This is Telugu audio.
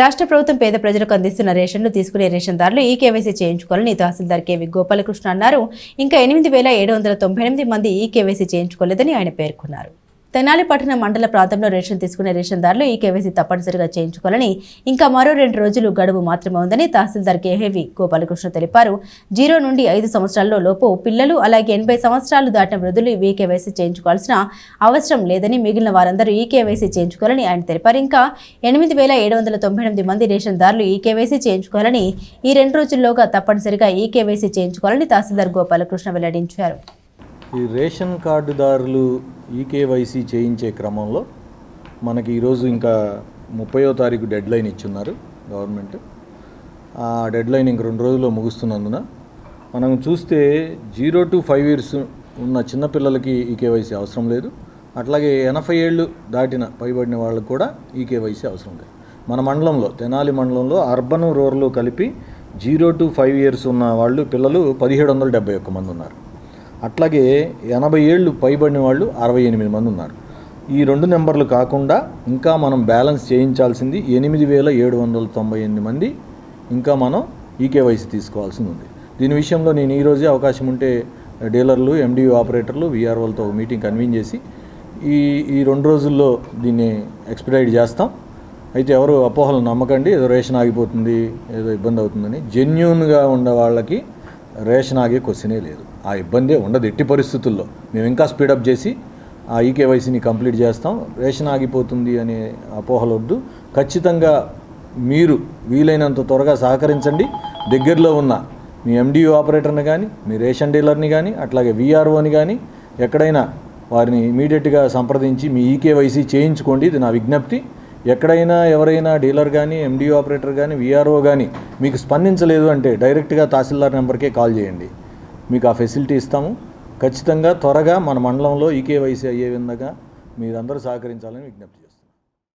రాష్ట్ర ప్రభుత్వం పేద ప్రజలకు అందిస్తున్న రేషన్ను తీసుకునే రేషన్దారులు ఈ కేవైసీ చేయించుకోవాలని తహసీల్దార్ కేవి గోపాలకృష్ణ అన్నారు. ఇంకా ఎనిమిది వేల ఏడు వందల తొంభై ఎనిమిది మంది ఈ కేవైసీ చేయించుకోలేదని ఆయన పేర్కొన్నారు. తెనాలి పట్టణ మండల ప్రాంతంలో రేషన్ తీసుకునే రేషన్దారులు ఈ కేవైసీ తప్పనిసరిగా చేయించుకోవాలని ఇంకా మరో రెండు రోజులు గడువు మాత్రమే ఉందని తహసీల్దార్ కేహేవి గోపాలకృష్ణ తెలిపారు. జీరో నుండి ఐదు సంవత్సరాల్లో లోపు పిల్లలు అలాగే ఎనభై సంవత్సరాలు దాటిన వృద్ధులు ఈ కేవైసీ చేయించుకోవాల్సిన అవసరం లేదని మిగిలిన వారందరూ ఈ కేవైసీ చేయించుకోవాలని ఆయన తెలిపారు. ఇంకా ఎనిమిది వేల ఏడు వందల తొంభై ఎనిమిది మంది రేషన్దారులు ఈ కేవైసీ చేయించుకోవాలని ఈ రెండు రోజుల్లోగా తప్పనిసరిగా ఈ కేవైసీ చేయించుకోవాలని తహసీల్దార్ గోపాలకృష్ణ వెల్లడించారు. ఈ రేషన్ కార్డుదారులు ఈకేవైసీ చేయించే క్రమంలో మనకి ఈరోజు ఇంకా ముప్పయో తారీఖు డెడ్ లైన్ ఇచ్చున్నారు గవర్నమెంట్. ఆ డెడ్ లైన్ ఇంక రెండు రోజుల్లో ముగుస్తున్నందున మనం చూస్తే జీరో టు ఫైవ్ ఇయర్స్ ఉన్న చిన్నపిల్లలకి ఈకేవైసీ అవసరం లేదు. అట్లాగే ఎనభై ఏళ్ళు దాటిన పైబడిన వాళ్ళకు కూడా ఈకేవైసీ అవసరం లేదు. మన మండలంలో తెనాలి మండలంలో అర్బన్ రూరల్ కలిపి జీరో టు ఫైవ్ ఇయర్స్ ఉన్న వాళ్ళు పిల్లలు పదిహేడు వందల డెబ్బై ఒక్క మంది ఉన్నారు. అట్లాగే ఎనభై ఏళ్ళు పైబడిన వాళ్ళు అరవై ఎనిమిది మంది ఉన్నారు. ఈ రెండు నెంబర్లు కాకుండా ఇంకా మనం బ్యాలెన్స్ చేయించాల్సింది ఎనిమిది వేల ఏడు వందల తొంభై ఎనిమిది మంది ఇంకా మనం ఈకేవైసీ తీసుకోవాల్సింది ఉంది. దీని విషయంలో నేను ఈరోజే అవకాశం ఉంటే డీలర్లు ఎండియూ ఆపరేటర్లు వీఆర్ఓలతో ఒక మీటింగ్ కన్వీన్ చేసి ఈ ఈ రెండు రోజుల్లో దీన్ని ఎక్స్పెడైట్ చేస్తాం. అయితే ఎవరు అపోహలు నమ్మకండి ఏదో రేషన్ ఆగిపోతుంది ఏదో ఇబ్బంది అవుతుందని. జెన్యున్గా ఉండే వాళ్ళకి రేషన్ ఆగే క్వశ్చనే లేదు. ఆ ఇబ్బందే ఉండదు ఎట్టి పరిస్థితుల్లో. మేము ఇంకా స్పీడప్ చేసి ఆ ఈకేవైసీని కంప్లీట్ చేస్తాం. రేషన్ ఆగిపోతుంది అనే అపోహలు వద్దు. ఖచ్చితంగా మీరు వీలైనంత త్వరగా సహకరించండి. దగ్గరలో ఉన్న మీ ఎండియూ ఆపరేటర్ని కానీ మీ రేషన్ డీలర్ని కానీ అట్లాగే వీఆర్ఓని కానీ ఎక్కడైనా వారిని ఇమీడియట్గా సంప్రదించి మీ ఈకేవైసీ చేయించుకోండి. ఇది నా విజ్ఞప్తి. ఎక్కడైనా ఎవరైనా డీలర్ కానీ ఎండియూ ఆపరేటర్ కానీ వీఆర్ఓ కానీ మీకు స్పందించలేదు అంటే డైరెక్ట్గా తహసీల్దార్ నెంబర్కే కాల్ చేయండి. మీకు ఆ ఫెసిలిటీ ఇస్తాము. ఖచ్చితంగా త్వరగా మన మండలంలో ఈకేవైసీ అయ్యే విధంగా మీరందరూ సహకరించాలని విజ్ఞప్తి